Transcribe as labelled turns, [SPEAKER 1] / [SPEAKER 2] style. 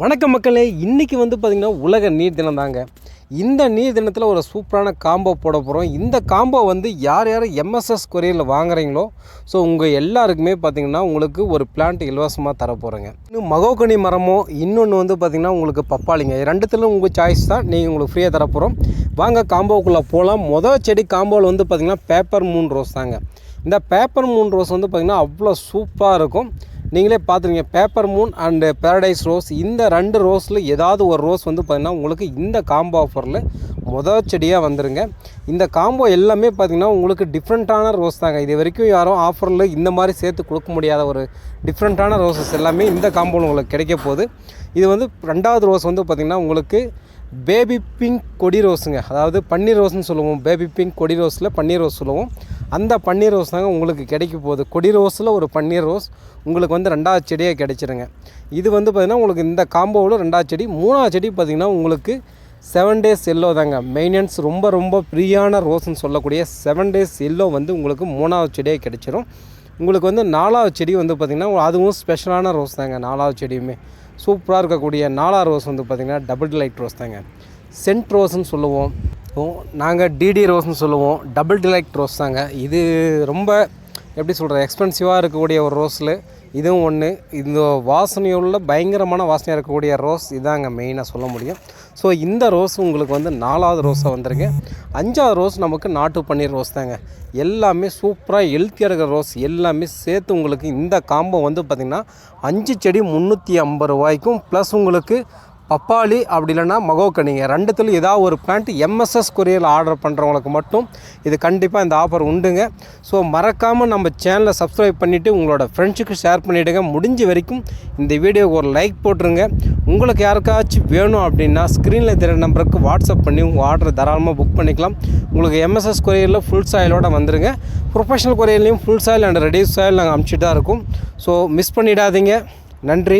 [SPEAKER 1] வணக்கம் மக்களே இன்றைக்கி வந்து பார்த்திங்கன்னா உலக நீர் தினம் தாங்க. இந்த நீர் தினத்தில் ஒரு சூப்பரான காம்போ போட போகிறோம் இந்த காம்போ வந்து யார் யார் எம்எஸ்எஸ் கொரியரில் வாங்குறீங்களோ ஸோ உங்கள் எல்லாருக்குமே பார்த்திங்கன்னா உங்களுக்கு ஒரு பிளான்ட் இலவசமாக தர போகிறேங்க இன்னும் மகோகனி மரமோ இன்னொன்று வந்து பார்த்திங்கன்னா உங்களுக்கு பப்பாளிங்க. ரெண்டுத்திலும் உங்கள் சாய்ஸ் தான். நீங்கள் உங்களுக்கு ஃப்ரீயாக தர போகிறோம் வாங்க காம்போக்குள்ளே போகலாம் மொதல் செடி காம்போவில் வந்து பார்த்திங்கன்னா பேப்பர் மூன் ரோஸ் தாங்க. இந்த பேப்பர் மூன் ரோஸ் வந்து பார்த்திங்கன்னா அவ்வளோ சூப்பராக இருக்கும். நீங்களே பார்த்துருங்க. Paper moon and paradise rose இந்த ரெண்டு ரோஸில் ஏதாவது ஒரு ரோஸ் வந்து பார்த்திங்கன்னா உங்களுக்கு இந்த காம்போ ஆஃபரில் முத செடியாக வந்துருங்க. இந்த காம்போ எல்லாமே பார்த்திங்கன்னா உங்களுக்கு டிஃப்ரெண்ட்டான ரோஸ் தாங்க. இது வரைக்கும் யாரும் ஆஃபரில் இந்த மாதிரி சேர்த்து கொடுக்க முடியாத ஒரு டிஃப்ரெண்ட்டான ரோசஸ் எல்லாமே இந்த காம்போவில் உங்களுக்கு கிடைக்க போகுது. இது வந்து ரெண்டாவது ரோஸ் வந்து பார்த்திங்கன்னா உங்களுக்கு பேபி பிங்க் கொடி ரோஸுங்க அதாவது பன்னீர் ரோஸ்னு சொல்லுவோம். பேபி பிங்க் கொடி ரோஸில் பன்னீர் ரோஸ் சொல்லுவோம். அந்த பன்னீர் ரோஸ் தாங்க உங்களுக்கு கிடைக்க போகுது. கொடி ரோஸில் ஒரு பன்னீர் ரோஸ் உங்களுக்கு வந்து ரெண்டாவது செடியாக கிடைச்சிருங்க. இது வந்து பார்த்திங்கன்னா உங்களுக்கு இந்த காம்போவில் ரெண்டாவது செடி மூணாவது செடி பார்த்திங்கன்னா உங்களுக்கு செவன் டேஸ் எல்லோ தாங்க. மெயினன்ஸ் ரொம்ப ரொம்ப ஃப்ரீயான ரோஸ்ன்னு சொல்லக்கூடிய செவன் டேஸ் எல்லோ வந்து உங்களுக்கு மூணாவது செடியாக கிடைச்சிரும். உங்களுக்கு வந்து நாலாவது செடி வந்து பார்த்திங்கன்னா அதுவும் ஸ்பெஷலான ரோஸ் தாங்க. நாலாவது செடியுமே. சூப்பராக இருக்கக்கூடிய நாலாவது ரோஸ் வந்து பார்த்திங்கன்னா டபுள் லைட் ரோஸ் தாங்க. சென்ட் ரோஸ்ன்னு சொல்லுவோம். நாங்கள் டிடி ரோஸ்னு சொல்லுவோம். டபுள் டிலைட் ரோஸ் தாங்க. இது ரொம்ப எப்படி சொல்கிறது எக்ஸ்பென்சிவாக இருக்கக்கூடிய ஒரு ரோஸில் இதுவும் ஒன்று இந்த வாசனையுள்ள பயங்கரமான வாசனையாக இருக்கக்கூடிய ரோஸ் இதாங்க மெயினாக சொல்ல முடியும். ஸோ இந்த ரோஸ் உங்களுக்கு வந்து நாலாவது ரோஸாக வந்திருக்கு. அஞ்சாவது ரோஸ் நமக்கு நாட்டு பன்னீர் ரோஸ் தாங்க. எல்லாமே சூப்பராக ஹெல்த்தியாக இருக்கிற ரோஸ் எல்லாமே சேர்த்து உங்களுக்கு இந்த காம்போ வந்து பார்த்திங்கன்னா அஞ்சு செடி முந்நூற்றி ஐம்பது ரூபாய்க்கும் ப்ளஸ் உங்களுக்கு பப்பாளி அப்படி இல்லைன்னா மகோக்கனிங்க ரெண்டுத்தில் ஏதாவது ஒரு பிளான்ட் எம்எஸ்எஸ் கொரியரில் ஆர்டர் பண்ணுறவங்களுக்கு மட்டும் இது கண்டிப்பாக இந்த ஆஃபர் உண்டுங்க. ஸோ மறக்காமல் நம்ம சேனலை சப்ஸ்கிரைப் பண்ணிவிட்டு உங்களோட ஃப்ரெண்ட்ஸுக்கு ஷேர் பண்ணிவிடுங்க முடிஞ்ச வரைக்கும் இந்த வீடியோக்கு ஒரு லைக் போட்டுருங்க. உங்களுக்கு யாருக்காச்சும் வேணும் அப்படின்னா ஸ்க்ரீனில் தெரிய நம்பருக்கு வாட்ஸ்அப் பண்ணி உங்கள் ஆர்டர் தாராளமாக புக் பண்ணிக்கலாம். உங்களுக்கு எம்எஸ்எஸ் கொரியரில் ஃபுல் சாயிலோடு வந்துடுங்க professional கொரியர்லேயும் full soil and reduce soil நாங்கள் அமுச்சிட்டு தான் இருக்கும். ஸோ மிஸ் பண்ணிடாதீங்க. நன்றி.